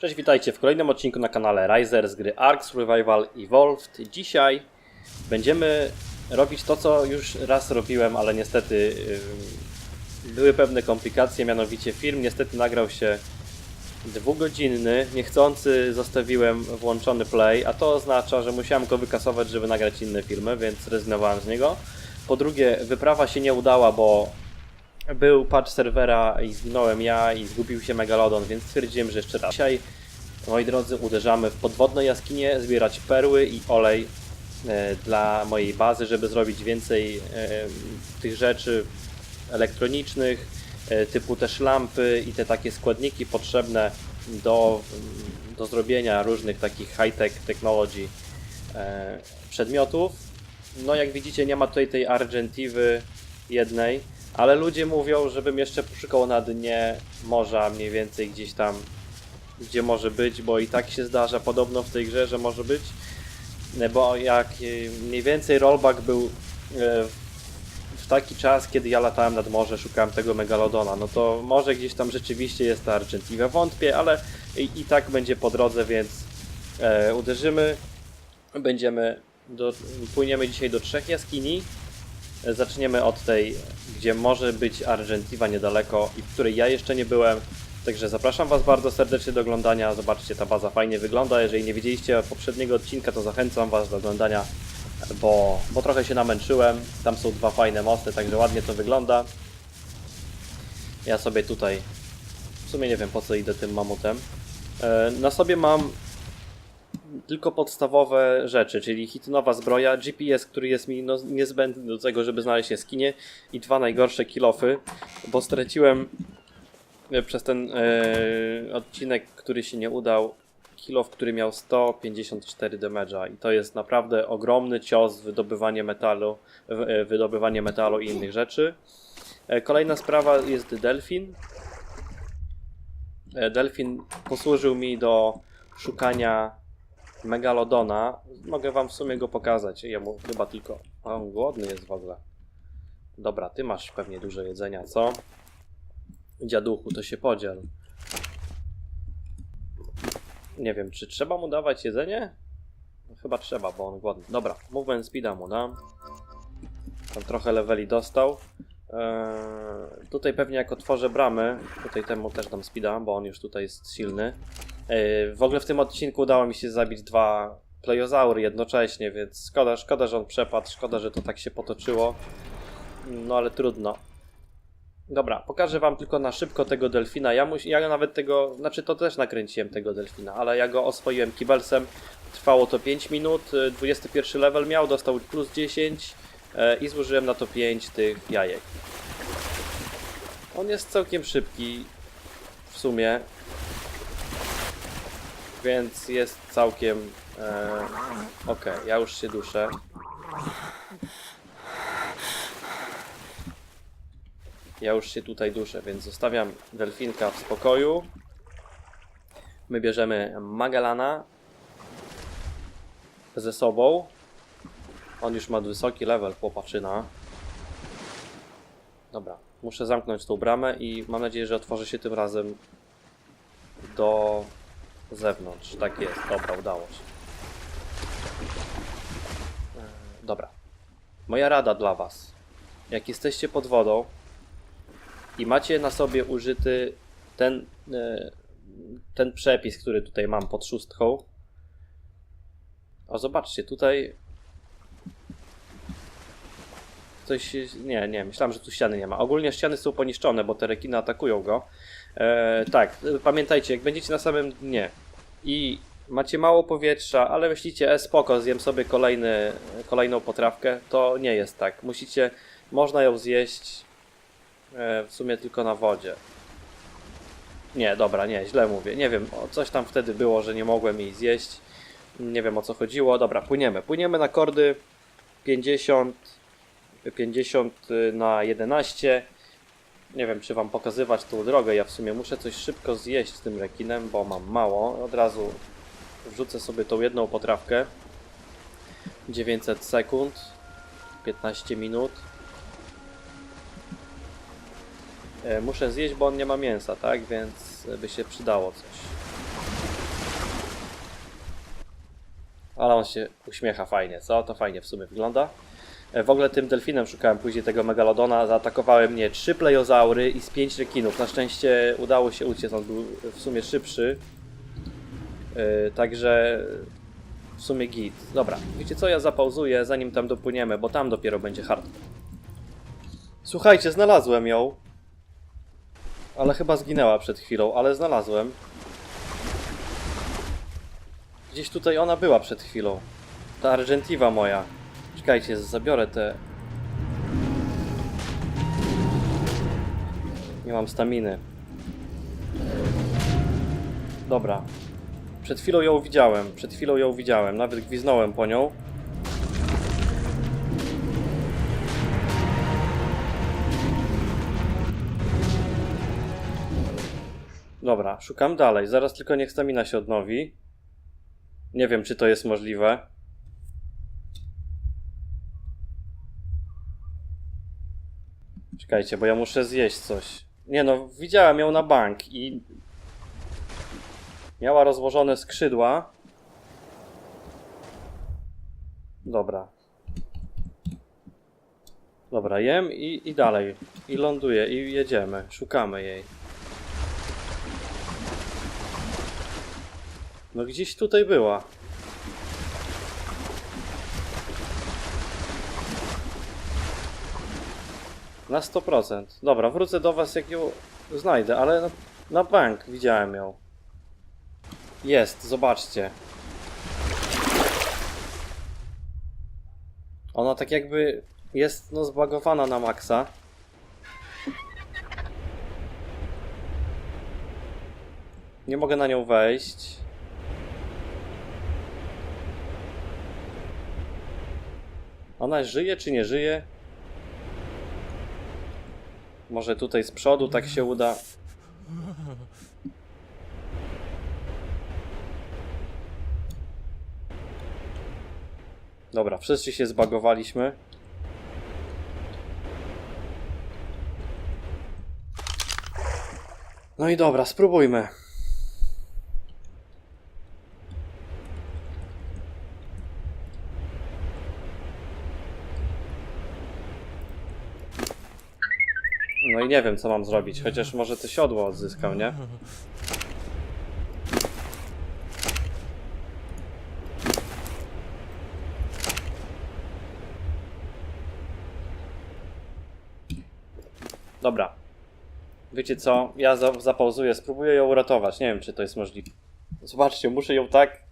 Cześć, witajcie w kolejnym odcinku na kanale Riser z gry Ark Survival Evolved. Dzisiaj będziemy robić to, co już raz robiłem, ale niestety yy, były pewne komplikacje, mianowicie film niestety nagrał się dwugodzinny, niechcący zostawiłem włączony play, a to oznacza, że musiałem go wykasować, żeby nagrać inne filmy, więc zrezygnowałem z niego. Po drugie, wyprawa się nie udała, bo był patch serwera i zginąłem ja i zgubił się Megalodon, więc stwierdziłem, że jeszcze raz. Dzisiaj, moi drodzy, uderzamy w podwodne jaskinie, zbierać perły i olej e, dla mojej bazy, żeby zrobić więcej e, tych rzeczy elektronicznych, e, typu też lampy i te takie składniki potrzebne do, do zrobienia różnych takich high-tech technology e, przedmiotów. No jak widzicie nie ma tutaj tej Argentiwy jednej, ale ludzie mówią, żebym jeszcze poszukał na dnie morza mniej więcej gdzieś tam, gdzie może być, bo i tak się zdarza podobno w tej grze, że może być. E, Bo jak e, mniej więcej rollback był e, w taki czas, kiedy ja latałem nad morze, szukałem tego megalodona, no to może gdzieś tam rzeczywiście jest ta Argentiva. Wątpię, ale i, i tak będzie po drodze, więc uderzymy. Będziemy, do, płyniemy dzisiaj do trzech jaskini. E, Zaczniemy od tej, gdzie może być Argentiva niedaleko i w której ja jeszcze nie byłem. Także zapraszam Was bardzo serdecznie do oglądania. Zobaczcie, ta baza fajnie wygląda. Jeżeli nie widzieliście poprzedniego odcinka, to zachęcam Was do oglądania, bo, bo trochę się namęczyłem. Tam są dwa fajne mosty, także ładnie to wygląda. Ja sobie tutaj, w sumie nie wiem po co idę tym mamutem. E, Na sobie mam tylko podstawowe rzeczy, czyli hitynowa zbroja, GPS, który jest mi no, niezbędny do tego, żeby znaleźć jaskinie i dwa najgorsze kilofy, bo straciłem e, przez ten e, odcinek, który się nie udał, kilof, który miał 154 damage'a i to jest naprawdę ogromny cios wydobywanie metalu, e, wydobywanie metalu i innych rzeczy. Kolejna sprawa jest delfin. Delfin posłużył mi do szukania Megalodona. Mogę wam w sumie go pokazać. Jemu chyba tylko. A on głodny jest w ogóle. Dobra, ty masz pewnie dużo jedzenia, co? Dziaduchu, to się podziel. Nie wiem, czy trzeba mu dawać jedzenie? No, chyba trzeba, bo on głodny. Dobra, movement speeda mu dam. Tam trochę leveli dostał. Eee, tutaj pewnie jak otworzę bramy, tutaj temu też dam speeda, bo on już tutaj jest silny. Eee, w ogóle w tym odcinku udało mi się zabić dwa plejozaury jednocześnie, więc szkoda, szkoda, że on przepadł, szkoda, że to tak się potoczyło. No ale trudno. Dobra, pokażę wam tylko na szybko tego delfina. Ja, mus, ja nawet tego, znaczy to też nakręciłem tego delfina, ale ja go oswoiłem kibelsem. Trwało to 5 minut, y, 21 level miał, dostał plus 10 e, i zużyłem na to 5 tych jajek. On jest całkiem szybki w sumie, więc jest całkiem e, ok. Ja już się duszę. Ja już się tutaj duszę, więc zostawiam delfinka w spokoju. My bierzemy Magellana ze sobą. On już ma wysoki level, chłopaczyna. Dobra, muszę zamknąć tą bramę i mam nadzieję, że otworzy się tym razem do zewnątrz. Tak jest, dobra, udało się. E, Dobra. Moja rada dla Was. Jak jesteście pod wodą i macie na sobie użyty ten, e, ten przepis, który tutaj mam pod szóstką. O, zobaczcie, tutaj coś. Nie, nie, myślałem, że tu ściany nie ma. Ogólnie ściany są poniszczone, bo te rekiny atakują go. E, tak, e, pamiętajcie, jak będziecie na samym dnie i macie mało powietrza, ale myślicie, e, spoko, zjem sobie kolejny, kolejną potrawkę, to nie jest tak. Musicie, można ją zjeść e, w sumie tylko na wodzie. Nie, dobra, nie, źle mówię. Nie wiem, coś tam wtedy było, że nie mogłem jej zjeść. Nie wiem o co chodziło. Dobra, płyniemy. Płyniemy na kordy 50, 50 na 11. Nie wiem, czy wam pokazywać tą drogę. Ja w sumie muszę coś szybko zjeść z tym rekinem, bo mam mało. Od razu wrzucę sobie tą jedną potrawkę. 900 sekund, 15 minut. E, muszę zjeść, bo on nie ma mięsa, tak? Więc e, by się przydało coś. Ale on się uśmiecha fajnie, co? To fajnie w sumie wygląda. E, W ogóle tym delfinem szukałem później tego megalodona. Zaatakowały mnie trzy plejozaury i z pięć rekinów. Na szczęście udało się uciec, on był w sumie szybszy. E, Także w sumie git. Dobra, wiecie co, ja zapauzuję zanim tam dopłyniemy, bo tam dopiero będzie hard. Słuchajcie, znalazłem ją. Ale chyba zginęła przed chwilą, ale znalazłem. Gdzieś tutaj ona była przed chwilą. Ta Argentiva moja. Czekajcie, zabiorę te... Nie mam staminy. Dobra. Przed chwilą ją widziałem. Przed chwilą ją widziałem. Nawet gwiznąłem po nią. Dobra, szukam dalej. Zaraz tylko niech stamina się odnowi. Nie wiem, czy to jest możliwe. Czekajcie, bo ja muszę zjeść coś. Nie no, widziałem ją na bank i... Miała rozłożone skrzydła. Dobra. Dobra, jem i, i dalej. I ląduję, i jedziemy. Szukamy jej. No gdzieś tutaj była. Na 100%. Dobra, wrócę do was jak ją znajdę, ale na, na bank widziałem ją. Jest, zobaczcie. Ona tak jakby jest no zbagowana na maksa. Nie mogę na nią wejść. Ona żyje czy nie żyje? Może tutaj z przodu tak się uda. Dobra, wszyscy się zbagowaliśmy. No i dobra, spróbujmy. No nie wiem, co mam zrobić, chociaż może to siodło odzyskał, nie? Dobra. Wiecie co? Ja za zapauzuję, spróbuję ją uratować. Nie wiem, czy to jest możliwe. Zobaczcie, muszę ją tak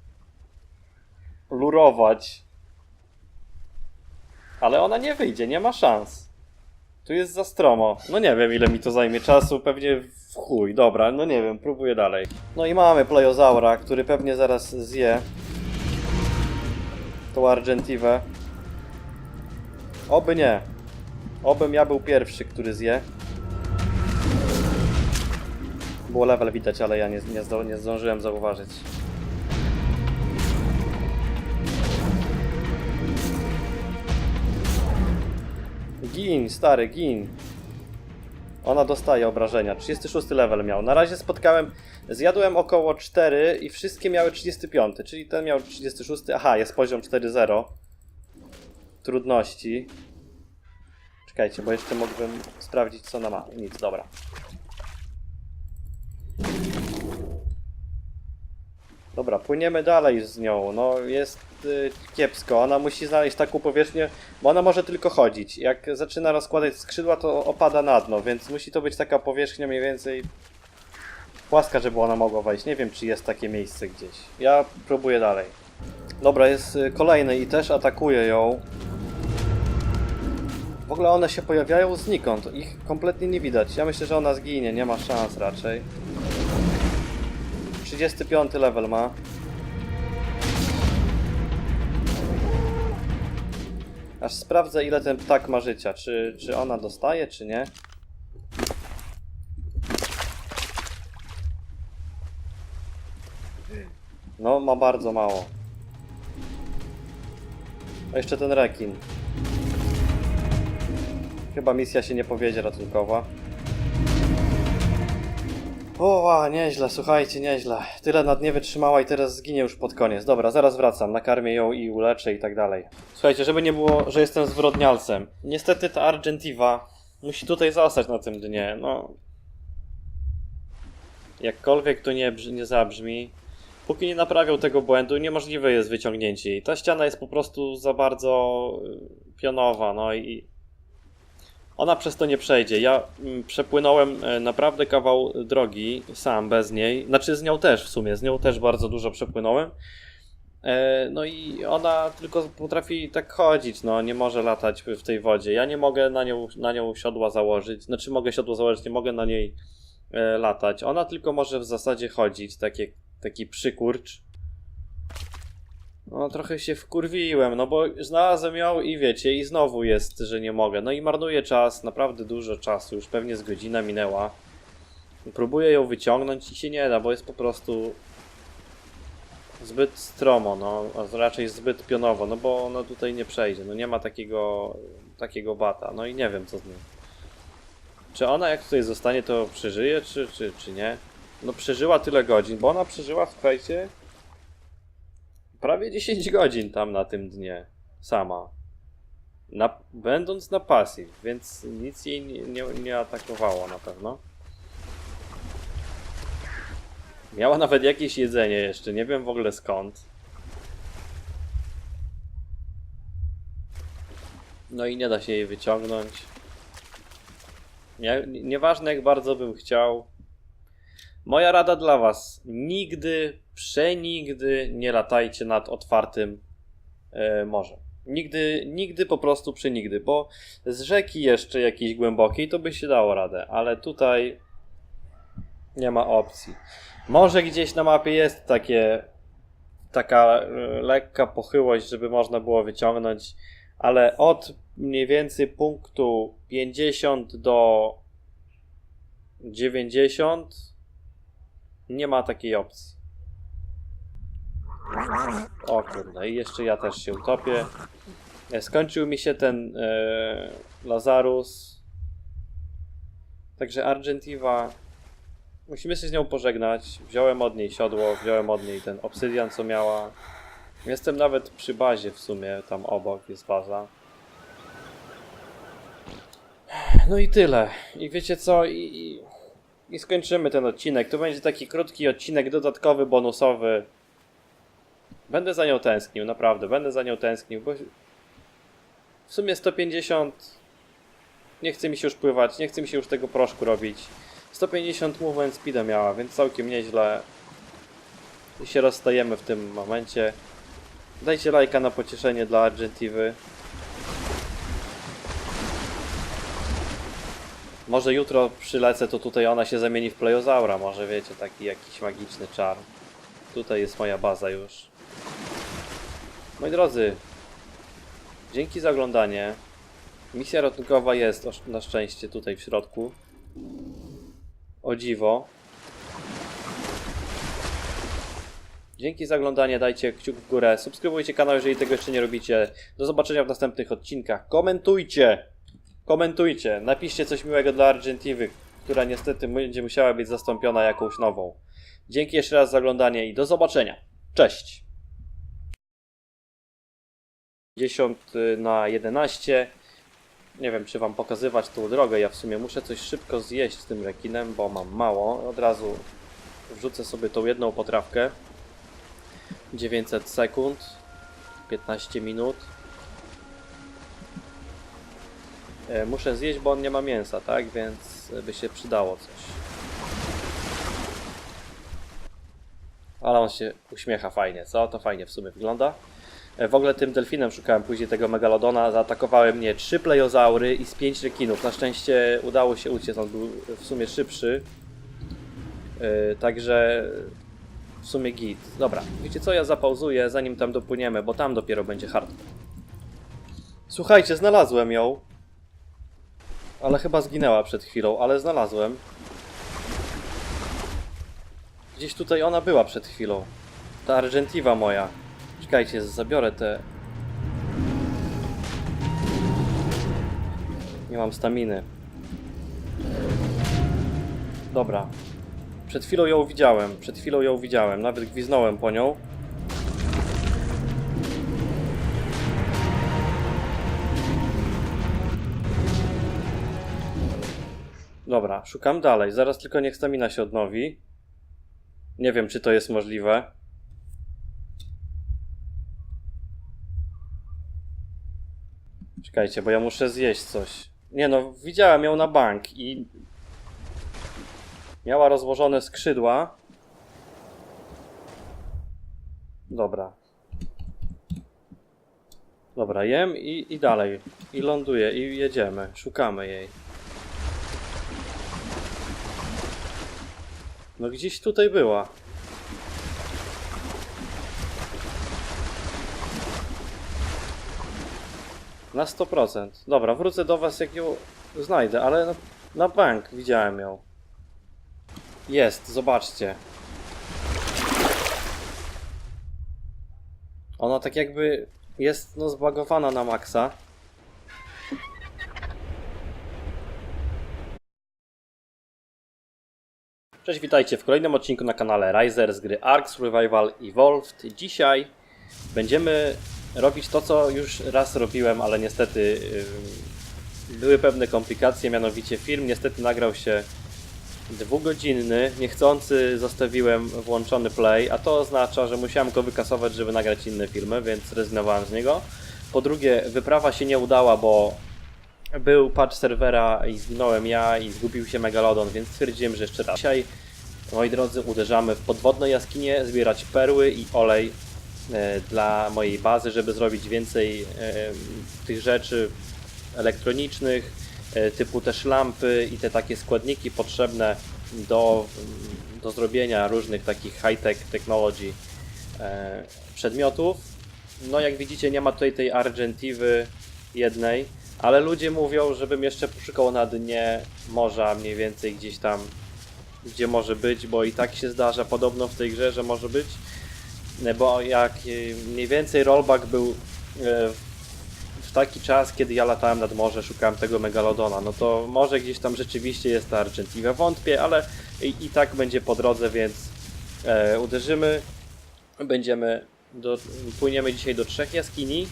lurować. Ale ona nie wyjdzie, nie ma szans. Tu jest za stromo. No nie wiem ile mi to zajmie czasu, pewnie w chuj. Dobra, no nie wiem, próbuję dalej. No i mamy plejozaura, który pewnie zaraz zje tą Argentivę. Oby nie. Obym ja był pierwszy, który zje. Było level widać, ale ja nie, nie, zdo, nie zdążyłem zauważyć. Gin, stary, gin. Ona dostaje obrażenia. 36 level miał. Na razie spotkałem, zjadłem około 4 i wszystkie miały 35, czyli ten miał 36. Aha, jest poziom 4.0 trudności. Czekajcie, bo jeszcze mógłbym sprawdzić co ona ma. Nic, dobra. Dobra, płyniemy dalej z nią. No jest y, kiepsko. Ona musi znaleźć taką powierzchnię, bo ona może tylko chodzić. Jak zaczyna rozkładać skrzydła, to opada na dno, więc musi to być taka powierzchnia mniej więcej płaska, żeby ona mogła wejść. Nie wiem, czy jest takie miejsce gdzieś. Ja próbuję dalej. Dobra, jest y, kolejny i też atakuje ją. W ogóle one się pojawiają znikąd. Ich kompletnie nie widać. Ja myślę, że ona zginie. Nie ma szans raczej. 35 level ma. Aż sprawdzę ile ten ptak ma życia. Czy, czy ona dostaje, czy nie? No, ma bardzo mało. A jeszcze ten rekin. Chyba misja się nie powiedzie ratunkowa. O, nieźle, słuchajcie, nieźle. Tyle nad nie wytrzymała i teraz zginie już pod koniec. Dobra, zaraz wracam, nakarmię ją i uleczę i tak dalej. Słuchajcie, żeby nie było, że jestem zwyrodnialcem. Niestety ta Argentiva musi tutaj zostać na tym dnie, no... Jakkolwiek to nie, nie zabrzmi, póki nie naprawią tego błędu, niemożliwe jest wyciągnięcie. Ta ściana jest po prostu za bardzo y, pionowa, no i ona przez to nie przejdzie. Ja mm, przepłynąłem e, naprawdę kawał drogi sam, bez niej. Znaczy z nią też w sumie, z nią też bardzo dużo przepłynąłem. E, No i ona tylko potrafi tak chodzić, no nie może latać w tej wodzie. Ja nie mogę na nią, na nią siodła założyć, znaczy mogę siodło założyć, nie mogę na niej e, latać. Ona tylko może w zasadzie chodzić, takie, taki przykurcz. No trochę się wkurwiłem, no bo znalazłem ją i wiecie, i znowu jest, że nie mogę. No i marnuję czas, naprawdę dużo czasu, już pewnie z godzina minęła. Próbuję ją wyciągnąć i się nie da, bo jest po prostu zbyt stromo, no, a raczej zbyt pionowo, no bo ona tutaj nie przejdzie, no nie ma takiego, takiego bata, no i nie wiem co z nią. Czy ona jak tutaj zostanie to przeżyje, czy, czy, czy nie? No przeżyła tyle godzin, bo ona przeżyła, słuchajcie, prawie 10 godzin tam na tym dnie. Sama. Na, będąc na pasji, więc nic jej nie, nie, nie atakowało na pewno. Miała nawet jakieś jedzenie jeszcze, nie wiem w ogóle skąd. No i nie da się jej wyciągnąć. Nie, nieważne jak bardzo bym chciał, Moja rada dla Was: nigdy, przenigdy nie latajcie nad otwartym e, morzem. Nigdy, nigdy po prostu przenigdy, bo z rzeki jeszcze jakiejś głębokiej to by się dało radę, ale tutaj nie ma opcji. Może gdzieś na mapie jest takie taka e, lekka pochyłość, żeby można było wyciągnąć, ale od mniej więcej punktu 50 do 90 nie ma takiej opcji. O kurde, i jeszcze ja też się utopię. E, Skończył mi się ten e, Lazarus. Także Argentiva. Musimy się z nią pożegnać. Wziąłem od niej siodło, wziąłem od niej ten obsydian, co miała. Jestem nawet przy bazie w sumie, tam obok jest baza. No i tyle. I wiecie co? I, i, i skończymy ten odcinek. To będzie taki krótki odcinek dodatkowy, bonusowy. Będę za nią tęsknił, naprawdę. Będę za nią tęsknił, bo w sumie 150 nie chce mi się już pływać, nie chce mi się już tego proszku robić. 150 movement speeda miała, więc całkiem nieźle. I się rozstajemy w tym momencie. Dajcie lajka na pocieszenie dla Argentivy. Może jutro przylecę, to tutaj ona się zamieni w plejozaura. Może wiecie, taki jakiś magiczny czar. Tutaj jest moja baza już. Moi drodzy, dzięki za oglądanie. Misja ratunkowa jest na szczęście tutaj w środku. O dziwo. Dzięki za oglądanie, dajcie kciuk w górę, subskrybujcie kanał, jeżeli tego jeszcze nie robicie. Do zobaczenia w następnych odcinkach. Komentujcie! Komentujcie, napiszcie coś miłego dla Argentivy, która niestety będzie musiała być zastąpiona jakąś nową. Dzięki jeszcze raz za oglądanie i do zobaczenia. Cześć! 10 na 11. Nie wiem, czy wam pokazywać tą drogę. Ja w sumie muszę coś szybko zjeść z tym rekinem, bo mam mało. Od razu wrzucę sobie tą jedną potrawkę. 900 sekund. 15 minut. E, Muszę zjeść, bo on nie ma mięsa, tak? Więc by się przydało coś. Ale on się uśmiecha fajnie, co? To fajnie w sumie wygląda. E, W ogóle tym delfinem szukałem później tego megalodona. Zaatakowały mnie trzy plejozaury i z pięć rekinów. Na szczęście udało się uciec, on był w sumie szybszy. E, Także w sumie git. Dobra, wiecie co? Ja zapauzuję zanim tam dopłyniemy, bo tam dopiero będzie hard. Słuchajcie, znalazłem ją. Ale chyba zginęła przed chwilą, ale znalazłem. Gdzieś tutaj ona była przed chwilą. Ta Argentiva moja. Czekajcie, zabiorę te... Nie mam staminy. Dobra. Przed chwilą ją widziałem, przed chwilą ją widziałem, nawet gwiznąłem po nią. Dobra, szukam dalej. Zaraz tylko niech stamina się odnowi. Nie wiem, czy to jest możliwe. Czekajcie, bo ja muszę zjeść coś. Nie no, widziałem ją na bank i miała rozłożone skrzydła. Dobra. Dobra, jem i, i dalej. I ląduję, i jedziemy. Szukamy jej. No gdzieś tutaj była. Na 100%. Dobra, wrócę do was jak ją znajdę, ale na, na bank widziałem ją. Jest, zobaczcie. Ona tak jakby jest no zbagowana na maksa. Cześć, witajcie w kolejnym odcinku na kanale Riser z gry Ark Survival Evolved. Dzisiaj będziemy robić to, co już raz robiłem, ale niestety yy, były pewne komplikacje, mianowicie film niestety nagrał się dwugodzinny, niechcący zostawiłem włączony play, a to oznacza, że musiałem go wykasować, żeby nagrać inne filmy, więc rezygnowałem z niego. Po drugie, wyprawa się nie udała, bo był patch serwera i zginąłem ja i zgubił się Megalodon, więc stwierdziłem, że jeszcze raz. Dzisiaj, moi drodzy, uderzamy w podwodne jaskinie, zbierać perły i olej dla mojej bazy, żeby zrobić więcej e, tych rzeczy elektronicznych, e, typu też lampy i te takie składniki potrzebne do, do zrobienia różnych takich high-tech technology e, przedmiotów. No jak widzicie nie ma tutaj tej Argentiwy jednej, ale ludzie mówią, żebym jeszcze poszukał na dnie morza mniej więcej gdzieś tam, gdzie może być, bo i tak się zdarza podobno w tej grze, że może być. E, Bo jak e, mniej więcej rollback był e, w taki czas, kiedy ja latałem nad morze, szukałem tego megalodona, no to może gdzieś tam rzeczywiście jest ta. Wątpię, ale i, i tak będzie po drodze, więc uderzymy. Będziemy, do, płyniemy dzisiaj do trzech jaskini.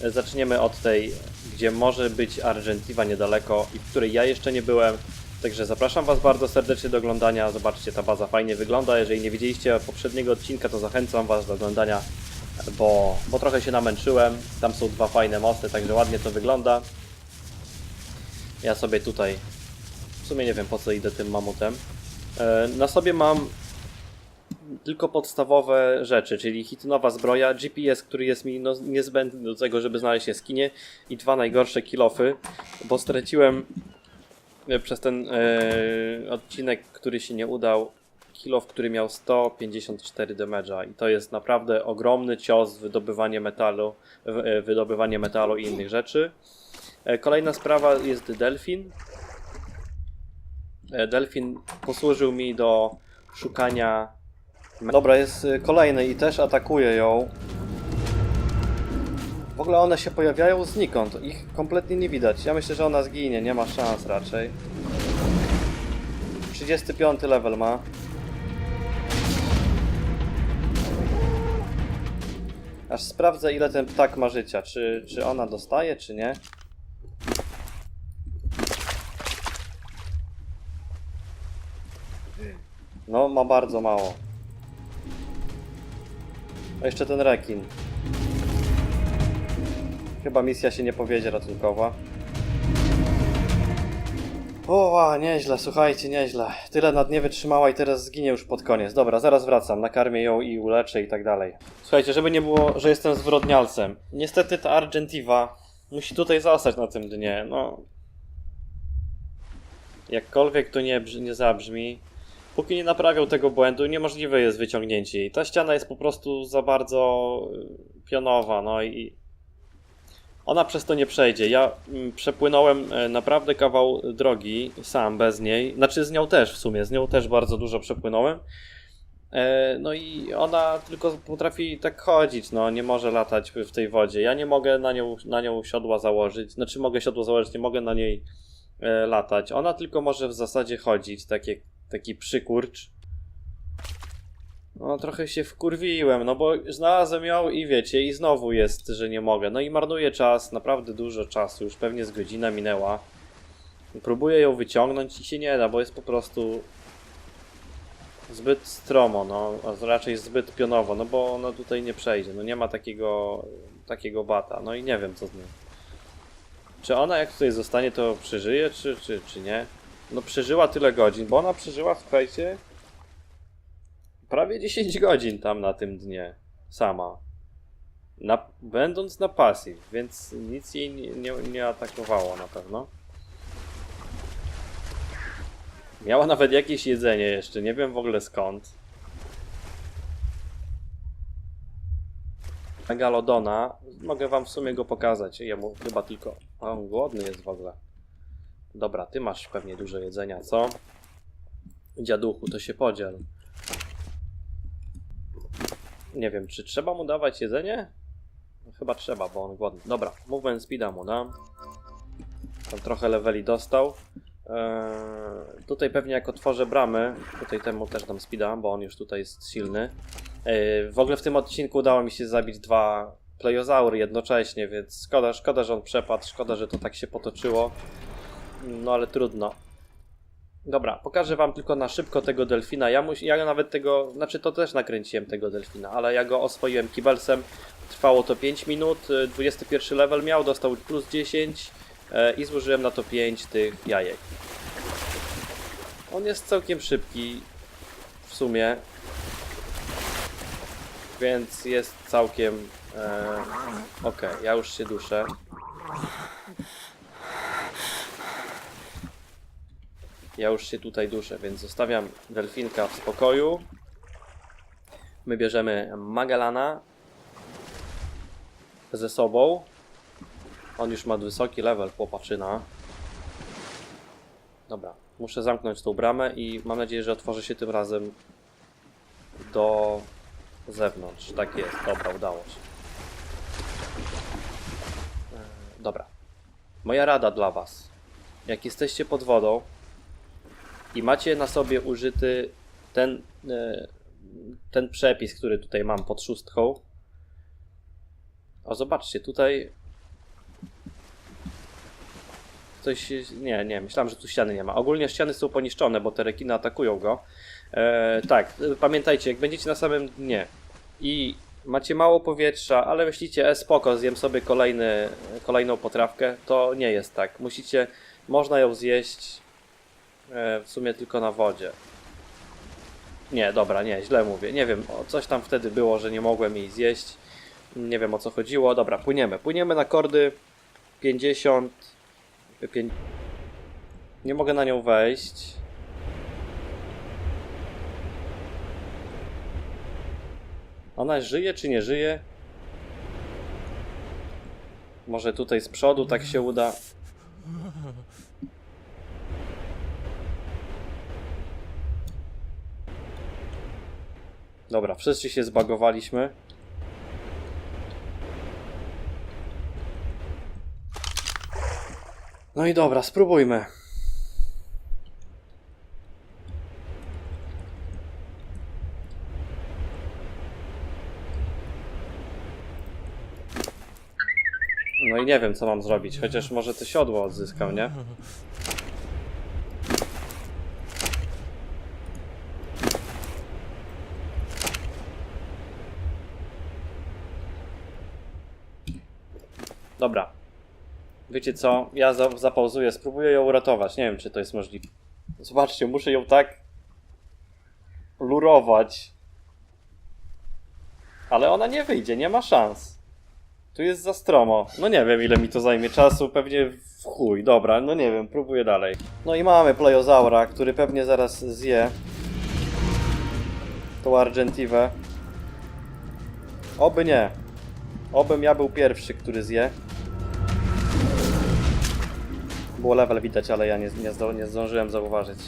Zaczniemy od tej, gdzie może być Argentiva niedaleko i w której ja jeszcze nie byłem. Także zapraszam Was bardzo serdecznie do oglądania. Zobaczcie, ta baza fajnie wygląda. Jeżeli nie widzieliście poprzedniego odcinka, to zachęcam Was do oglądania, bo, bo trochę się namęczyłem. Tam są dwa fajne mosty, także ładnie to wygląda. Ja sobie tutaj, w sumie nie wiem po co idę tym mamutem. E, Na sobie mam tylko podstawowe rzeczy, czyli hitynowa zbroja, GPS, który jest mi no, niezbędny do tego, żeby znaleźć jaskinie i dwa najgorsze kilofy, bo straciłem przez ten e, odcinek, który się nie udał, kilof, który miał 154 damage'a i to jest naprawdę ogromny cios w wydobywanie metalu, w, e, wydobywanie metalu i innych rzeczy. E, kolejna sprawa jest delfin. E, delfin posłużył mi do szukania Dobra, jest kolejny i też atakuje ją. W ogóle one się pojawiają znikąd. Ich kompletnie nie widać. Ja myślę, że ona zginie. Nie ma szans raczej. 35 level ma. Aż sprawdzę ile ten ptak ma życia. Czy, czy ona dostaje, czy nie? No, ma bardzo mało. A jeszcze ten rekin. Chyba misja się nie powiedzie ratunkowa. O, nieźle, słuchajcie, nieźle. Tyle nad nie wytrzymała i teraz zginie już pod koniec. Dobra, zaraz wracam, nakarmię ją i uleczę i tak dalej. Słuchajcie, żeby nie było, że jestem zwyrodnialcem. Niestety ta Argentiva musi tutaj zostać na tym dnie, no. Jakkolwiek to nie, nie zabrzmi, póki nie naprawią tego błędu, niemożliwe jest wyciągnięcie jej. Ta ściana jest po prostu za bardzo y, pionowa, no i ona przez to nie przejdzie. Ja mm, przepłynąłem e, naprawdę kawał drogi sam, bez niej. Znaczy z nią też w sumie, z nią też bardzo dużo przepłynąłem. E, No i ona tylko potrafi tak chodzić, no nie może latać w tej wodzie. Ja nie mogę na nią, na nią siodła założyć. Znaczy mogę siodło założyć, nie mogę na niej e, latać. Ona tylko może w zasadzie chodzić, tak jak Taki przykurcz. No trochę się wkurwiłem, no bo znalazłem ją i wiecie, i znowu jest, że nie mogę. No i marnuję czas, naprawdę dużo czasu, już pewnie z godzina minęła. Próbuję ją wyciągnąć i się nie da, bo jest po prostu zbyt stromo, no, a raczej zbyt pionowo, no bo ona tutaj nie przejdzie, no nie ma takiego, takiego bata, no i nie wiem co z nią. Czy ona jak tutaj zostanie to przeżyje, czy, czy, czy nie? No przeżyła tyle godzin, bo ona przeżyła, słuchajcie, prawie 10 godzin tam na tym dnie, sama. Na, będąc na pasji, więc nic jej nie, nie, nie atakowało na pewno. Miała nawet jakieś jedzenie jeszcze, nie wiem w ogóle skąd. Megalodona, mogę wam w sumie go pokazać, jemu chyba tylko... On głodny jest w ogóle. Dobra, ty masz pewnie dużo jedzenia, co? Dziaduchu, to się podziel. Nie wiem, czy trzeba mu dawać jedzenie? No, chyba trzeba, bo on głodny. Dobra, movement speeda mu dam. Tam trochę leveli dostał. Eee, tutaj pewnie jak otworzę bramy, tutaj temu też dam speeda, bo on już tutaj jest silny. Eee, w ogóle w tym odcinku udało mi się zabić dwa plejozaury jednocześnie, więc szkoda, szkoda, że on przepadł, szkoda, że to tak się potoczyło. No ale trudno. Dobra, pokażę wam tylko na szybko tego delfina. Ja, mus, ja nawet tego, znaczy to też nakręciłem tego delfina, ale ja go oswoiłem kibelsem. Trwało to 5 minut, y, 21 level miał, dostał plus 10 e, i zużyłem na to 5 tych jajek. On jest całkiem szybki w sumie, więc jest całkiem e, ok. Ja już się duszę. Ja już się tutaj duszę, więc zostawiam delfinka w spokoju. My bierzemy Magellana ze sobą. On już ma wysoki level chłopaczyna. Dobra, muszę zamknąć tą bramę i mam nadzieję, że otworzy się tym razem do zewnątrz. Tak jest, dobra, udało się. E, Dobra. Moja rada dla Was. Jak jesteście pod wodą, i macie na sobie użyty ten, e, ten przepis, który tutaj mam pod szóstką. O, zobaczcie, tutaj coś, nie, nie, myślałem, że tu ściany nie ma. Ogólnie ściany są poniszczone, bo te rekiny atakują go. E, tak, e, pamiętajcie, jak będziecie na samym dnie i macie mało powietrza, ale myślicie, e, spoko, zjem sobie kolejny, kolejną potrawkę, to nie jest tak. Musicie, można ją zjeść E, w sumie tylko na wodzie. Nie, dobra, nie, źle mówię. Nie wiem, o, coś tam wtedy było, że nie mogłem jej zjeść. Nie wiem o co chodziło. Dobra, płyniemy. Płyniemy na kordy 50. Pię... Nie mogę na nią wejść. Ona żyje czy nie żyje? Może tutaj z przodu tak się uda. Dobra, wszyscy się zbagowaliśmy. No i dobra, spróbujmy. No i nie wiem, co mam zrobić, chociaż może to siodło odzyskał, nie? Dobra. Wiecie co? Ja za zapauzuję, spróbuję ją uratować. Nie wiem, czy to jest możliwe. Zobaczcie, muszę ją tak lurować. Ale ona nie wyjdzie, nie ma szans. Tu jest za stromo. No nie wiem, ile mi to zajmie czasu, pewnie w chuj. Dobra, no nie wiem, próbuję dalej. No i mamy plejozaura, który pewnie zaraz zje tą Argentiwę. Oby nie. Obym ja był pierwszy, który zje. Było level widać, ale ja nie, nie, zdo, nie zdążyłem zauważyć.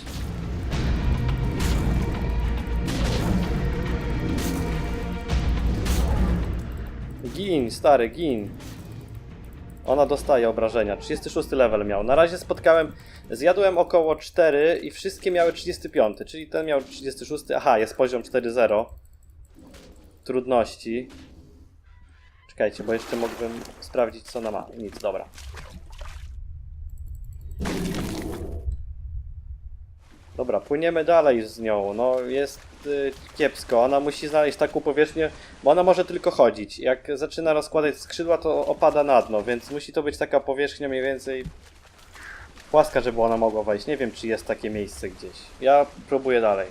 Gin, stary, gin. Ona dostaje obrażenia. 36 level miał. Na razie spotkałem, zjadłem około 4 i wszystkie miały 35, czyli ten miał 36. Aha, jest poziom 4.0 trudności. Czekajcie, bo jeszcze mógłbym sprawdzić co ona ma. Nic, dobra. Dobra, płyniemy dalej z nią. No jest y, kiepsko. Ona musi znaleźć taką powierzchnię, bo ona może tylko chodzić. Jak zaczyna rozkładać skrzydła, to opada na dno, więc musi to być taka powierzchnia mniej więcej płaska, żeby ona mogła wejść. Nie wiem, czy jest takie miejsce gdzieś. Ja próbuję dalej.